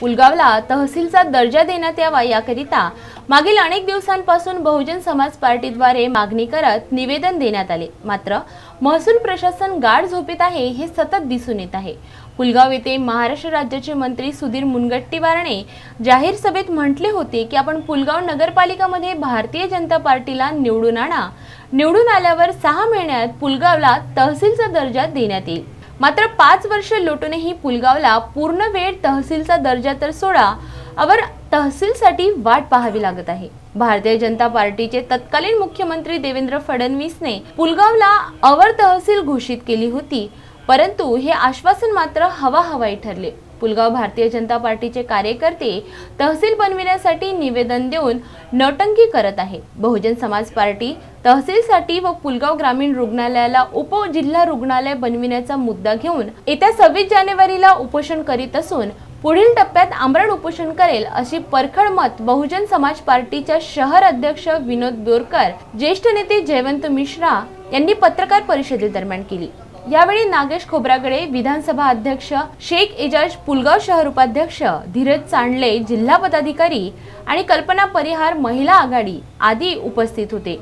पुलगावला तहसीलचा दर्जा देण्यात यावा याकरिता मागील अनेक दिवसांपासून बहुजन समाज पार्टीद्वारे मागणी करत निवेदन देण्यात आले. मात्र महसूल प्रशासन गाढ झोपेत आहे हे सतत दिसून येत आहे. पुलगाव येथे महाराष्ट्र राज्याचे मंत्री सुधीर मुनगट्टीवारने जाहीर सभेत म्हटले होते की आपण पुलगाव नगरपालिकामध्ये भारतीय जनता पार्टीला निवडून आणा. निवडून आल्यावर सहा महिन्यात पुलगावला तहसीलचा दर्जा देण्यात येईल. मात्र पाच वर्ष लोटूनही पुलगावला पूर्ण वेळ तहसीलचा दर्जा तर सोडा अवर तहसीलसाठी वाट पाहावी लागत आहे. भारतीय जनता पार्टीचे तत्कालीन मुख्यमंत्री देवेंद्र फडणवीसने पुलगावला अवर तहसील घोषित केली होती परंतु हे आश्वासन मात्र हवा हवाई ठरले. पुलगाव भारतीय जनता पार्टीचे कार्यकर्ते तहसील बनविण्यासाठी निवेदन देऊन नौटंकी करत आहे बहुजन समाज पार्टी तहसीलसाठी व पुलगाव ग्रामीण रुग्णालयाला उपजिल्हा रुग्णालय बनविण्याचा मुद्दा घेऊन येत्या सव्वीस जानेवारीला उपोषण करीत असून पुढील टप्प्यात आमरण उपोषण करेल अशी परखड मत बहुजन समाज पार्टीच्या शहर अध्यक्ष विनोद बोरकर ज्येष्ठ नेते जयवंत मिश्रा यांनी पत्रकार परिषदेदरम्यान केली. यावेळी नागेश खोब्रागडे विधानसभा अध्यक्ष शेख एजाज पुलगाव शहर उपाध्यक्ष धीरज चांडले जिल्हा पदाधिकारी आणि कल्पना परिहार महिला आघाडी आदी उपस्थित होते.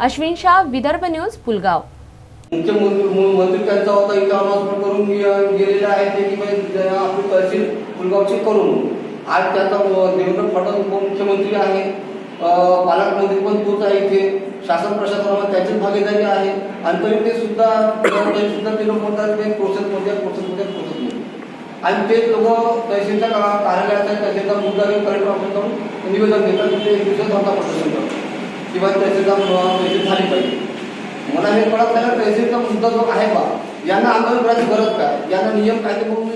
अश्विन शाह विदर्भ न्यूज पुलगाव. मुख्यमंत्री त्यांचा होता इथं अनाउन्समेंट करून गे- गेलेले आहे ते की आपली तहसील पुलगावची करून. आज त्याचा देवेंद्र फडणवीस उपमुख्यमंत्री आहे. पालकमंत्री पण तोच आहे इथे. शासन प्रशासनामध्ये त्याची भागीदारी आहे. आणि तरी ते सुद्धा तरी सुद्धा ते लोक म्हणतात ते प्रोसेसमध्ये प्रोसेसमध्ये प्रोसेसमध्ये आणि ते लोक तहसीलच्या का- कार्यालयाचा तहसीलचा मुद्दा घेऊन कलेक्टर जाऊन निवेदन देतात. ते एक दिवसात धंदा प्रशासन करतात. किंवा तहसीलचा तहसील झाली पाहिजे. मला हे कळत नाही तहसीलचा मुद्दा जो आहे बा यांना आंदोलन करायची गरज काय? यांना नियम कायदे करून